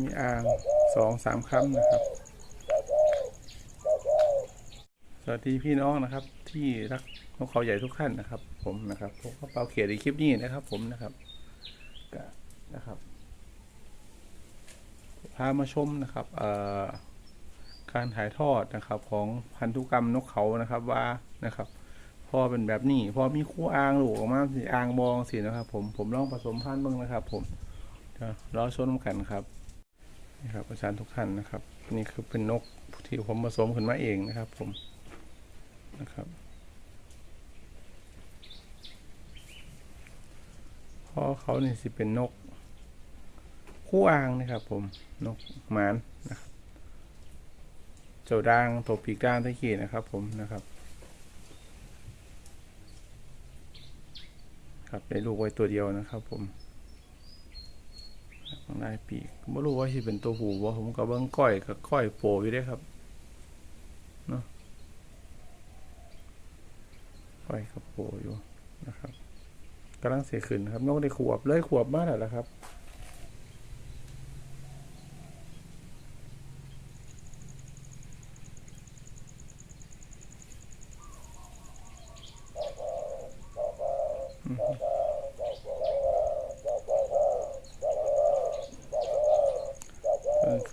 มีอ่างสองสามคำนะครับ สวัสดีพี่น้องนะครับ ที่รักนกเขาใหญ่ทุกท่านนะครับ ผมนะครับผมก็เปาเขียดในคลิปนี้นะครับ ผมนะครับก็นะครับ พามาชมนะครับเอ่อการถ่ายทอดนะครับ ของพันธุกรรมนกเขานะครับว่านะครับพอเป็นแบบนี้พอมีคู่อ่างหลูกออกมาสิอ่างบองสินะครับ ผมผมลองผสมพันธุ์บ้างนะครับ ผมเรอชมกันครับ นี่ครับอาจารย์ทุกท่านนะครับ นี่คือเป็นนกที่ผมผสมขึ้นมาเองนะครับ ผมนะครับพ่อเขาเนี่สิเป็นนก คู่อ่างนะครับ ผมนกหมานนะครับเจ้าด่างตัวปีกด่างตะกี้นะครับ ผมนะครับ ครับได้ลูกไว้ตัวเดียวนะครับ ผมายปีกไม่รู้ว่าที่เป็นตัวหูว่าผมกับเบิ้งก้อยกับก้อยโผล่อยู่ได้ครับเนาะก้อยกับโผล่อยู่นะครับกำลังเสียขึ้นครับนกได้ขวบเลยขวบมากแล้วครับ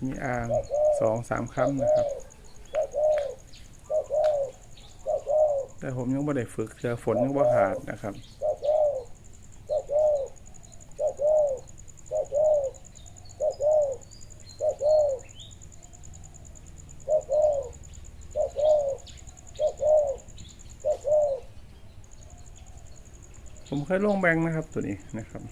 มีอ่างสองสามคำนะครับ แต่ผมยังไม่ได้ฝึกเจอฝนยังว่าขาดนะครับผมเคยลงแบงค์นะครับตัวนี้นะครับ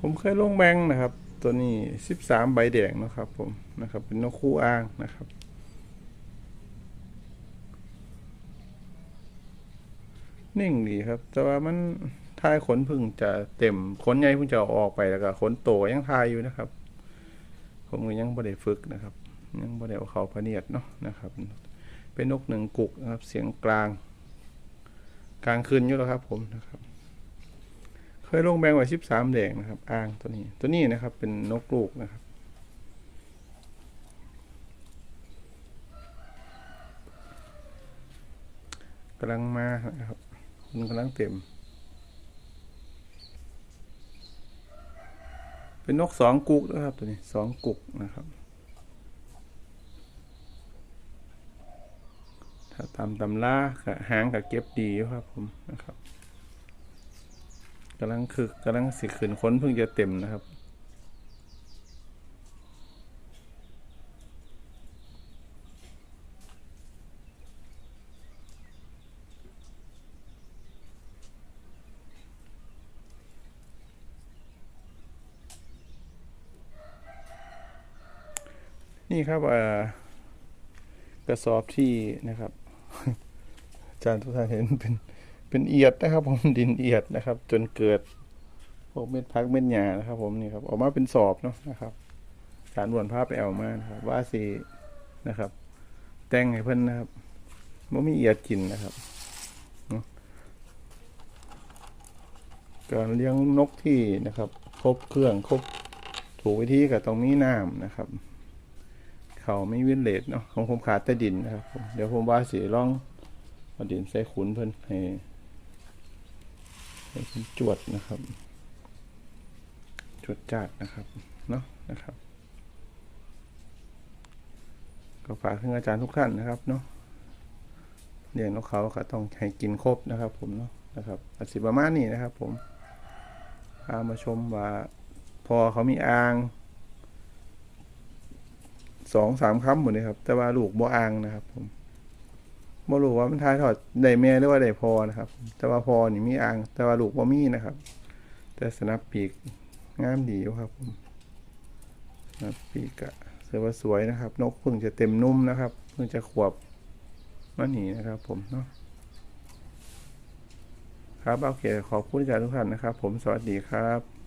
ผมเคยลงแบงค์นะครับ ตัวนี้สิบสามใบแดงนะครับผมนะครับเป็นนกคู่อ้างนะครับ นิ่งดีครับ แต่ว่ามันทายขนพึ่งจะเต็มขนใหญ่พึ่งจะออกไปแล้วก็ขนโตยังทายอยู่นะครับ ผมก็ยังบ่ได้ฝึกนะครับ ยังบ่ได้เอาเขาพเนียดเนาะนะครับ เป็นนกหนึ่งกุกนะครับ เสียงกลาง กลางคืนอยู่แล้วครับผมนะครับ เคยลงแบงไว้สิบสามแดงนะครับอ่างตัวนี้ ตัวนี้นะครับ เป็นนกลูกนะครับ กำลังมานะครับ มันกำลังเต็ม เป็นนกสองกุกนะครับ ตัวนี้สองกุกนะครับ ถ้าตามตำล่าหางกับเก็บดีครับผมนะครับ กำลังคือกำลังสิขืนค้นเพิ่งจะเต็มนะครับ นี่ครับเอ่อกระสอบที่นะครับ อาจารย์ทุกท่านเห็นเป็น เป็นเอียดนะครับ ผมดินเอียดนะครับ จนเกิดพวกเม็ดพักเม็ดหญ้านะครับ ผมนี่ครับออกมาเป็นสอบเนาะนะครับ สารวนภาพไปเอามานะครับว่าสีนะครับ แต่งให้เพิ่นนะครับมันมีเอียดกินนะครับการเลี้ยงนกที่นะครับ ครบเครื่องครบถูกวิธีกับตรงนี้น้ำนะครับ เขาไม่วินเลดเนาะของผมขาดแต่ดินนะครับ เดี๋ยวผมว่าสีร่องเอาดินใส่ขุนเพิ่นให้ จวดนะครับ จวดจัดนะครับ เนาะนะครับ ก็ฝากถึงอาจารย์ทุกท่านนะครับเนาะเลี้ยงนกเขาก็ต้องให้กินครบนะครับ ผมเนาะนะครับอสิประมาณนี้นะครับ ผมพามาชมว่าพอเขามีอ่างสองสามคำหมดเลยครับ แต่ว่าลูกบ่อ่างนะครับ ผม บ่รู้ว่ามันทายทอดได้แม่หรือว่าได้พอนะครับ แต่ว่าพอนี่มีอ่าง แต่ว่าลูกบ่มีนะครับ แต่สนับปีกงามดีอยู่ครับผมสนับปีกอะเสือว่าสวยนะครับ นกเพิ่งจะเต็มนุ่มนะครับ เพิ่งจะขวบมาหนีนะครับ ผมเนาะครับโอเคขอบคุณอาจารย์ทุกท่านนะครับ ผมสวัสดีครับ